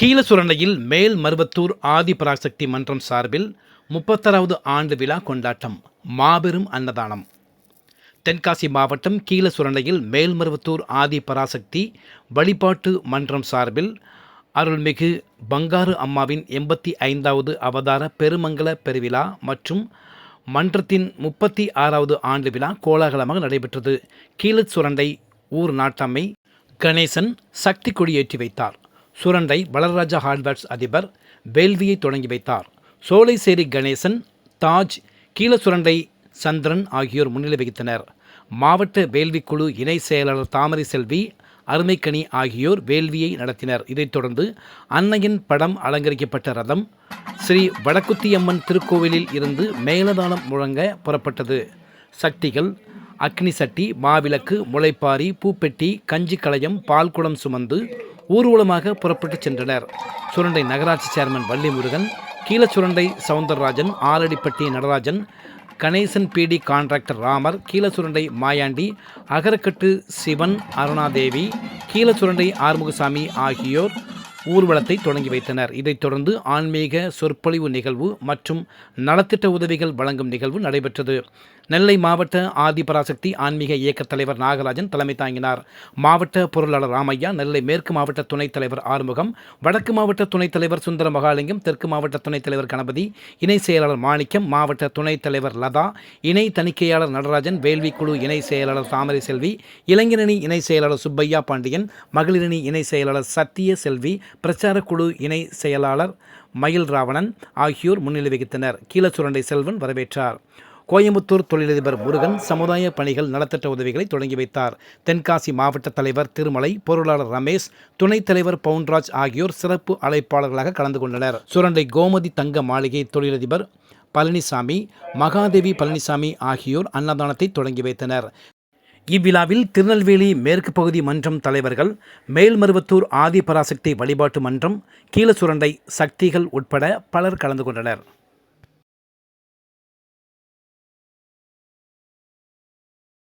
கீழசுரணையில் மேல் மருவத்தூர் ஆதிபராசக்தி மன்றம் சார்பில் முப்பத்தாறாவது ஆண்டு விழா கொண்டாட்டம் மாபெரும் அன்னதானம். தென்காசி மாவட்டம் கீழசுரணையில் மேல்மருவத்தூர் ஆதி பராசக்தி வழிபாட்டு மன்றம் சார்பில் அருள்மிகு பங்காரு அம்மாவின் எண்பத்தி ஐந்தாவது அவதார பெருமங்கல பெருவிழா மற்றும் மன்றத்தின் முப்பத்தி ஆறாவது ஆண்டு விழா கோலாகலமாக நடைபெற்றது. கீழச்சுரண்டை ஊர் நாட்டம்மை கணேசன் சக்தி கொடியேற்றி வைத்தார். சுரண்டை வளர்ராஜா ஹார்ட்வேர்ஸ் அதிபர் வேள்வியை தொடங்கி வைத்தார். சோலைசேரி கணேசன் தாஜ் கீழ சுரண்டை சந்திரன் ஆகியோர் முன்னிலை வகித்தனர். மாவட்ட வேள்விக்குழு இணை செயலாளர் தாமரை செல்வி அருமைக்கணி ஆகியோர் வேள்வியை நடத்தினர். இதைத் தொடர்ந்து அன்னையின் படம் அலங்கரிக்கப்பட்ட ரதம் ஸ்ரீ வடக்குத்தியம்மன் திருக்கோவிலில் இருந்து மேலதாளம் முழங்க புறப்பட்டது. சக்திகள் அக்னி சட்டி மாவிளக்கு முளைப்பாரி பூப்பெட்டி கஞ்சி களையம் பால்குடம் சுமந்து ஊர்வலமாக புறப்பட்டுச் சென்றனர். சுரண்டை நகராட்சி chairman Valli Murugan Keezhasurandai Soundararajan Aladipatti Natarajan Ganesan PD contractor Ramar Keezhasurandai Mayandi Agarakattu Sivan Arunadevi Keezhasurandai Arumugasamy ஆகியோர் ஊர்வலத்தை தொடங்கி வைத்தனர். இதைத் தொடர்ந்து ஆன்மீக சொற்பொழிவு நிகழ்வு மற்றும் நலத்திட்ட உதவிகள் வழங்கும் நிகழ்வு நடைபெற்றது. நெல்லை மாவட்ட ஆதிபராசக்தி ஆன்மீக இயக்கத் தலைவர் நாகராஜன் தலைமை தாங்கினார். மாவட்ட பொருளாளர் ராமையா நெல்லை மேற்கு மாவட்ட துணைத் தலைவர் ஆறுமுகம் வடக்கு மாவட்ட துணைத் தலைவர் சுந்தர மகாலிங்கம் தெற்கு மாவட்ட துணைத் தலைவர் கணபதி இணை செயலாளர் மாணிக்கம் மாவட்ட துணைத் தலைவர் லதா இணை தணிக்கையாளர் நடராஜன் வேள்விக்குழு இணை செயலாளர் தாமரை செல்வி இளைஞரணி இணை செயலாளர் சுப்பையா பாண்டியன் மகளிரணி இணை செயலாளர் சத்திய செல்வி பிரச்சார குழு இணை செயலாளர் மயில் ராவணன் ஆகியோர் முன்னிலை வகித்தனர். கீழச்சுரண்டை செல்வன் வரவேற்றார். கோயம்புத்தூர் தொழிலதிபர் முருகன் சமுதாய பணிகள் நலத்திட்ட உதவிகளை தொடங்கி வைத்தார். தென்காசி மாவட்ட தலைவர் திருமலை பொருளாளர் ரமேஷ் துணைத் தலைவர் பவுன்ராஜ் ஆகியோர் சிறப்பு அழைப்பாளர்களாக கலந்து கொண்டனர். சுரண்டை கோமதி தங்க மாளிகை தொழிலதிபர் பழனிசாமி மகாதேவி பழனிசாமி ஆகியோர் அன்னதானத்தை தொடங்கி வைத்தனர். இவ்விழாவில் திருநெல்வேலி மேற்கு பகுதி மன்றம் தலைவர்கள் மேல்மருவத்தூர் ஆதிபராசக்தி வழிபாட்டு மன்றம் கீழசுரண்டை சக்திகள் உட்பட பலர் கலந்து கொண்டனர்.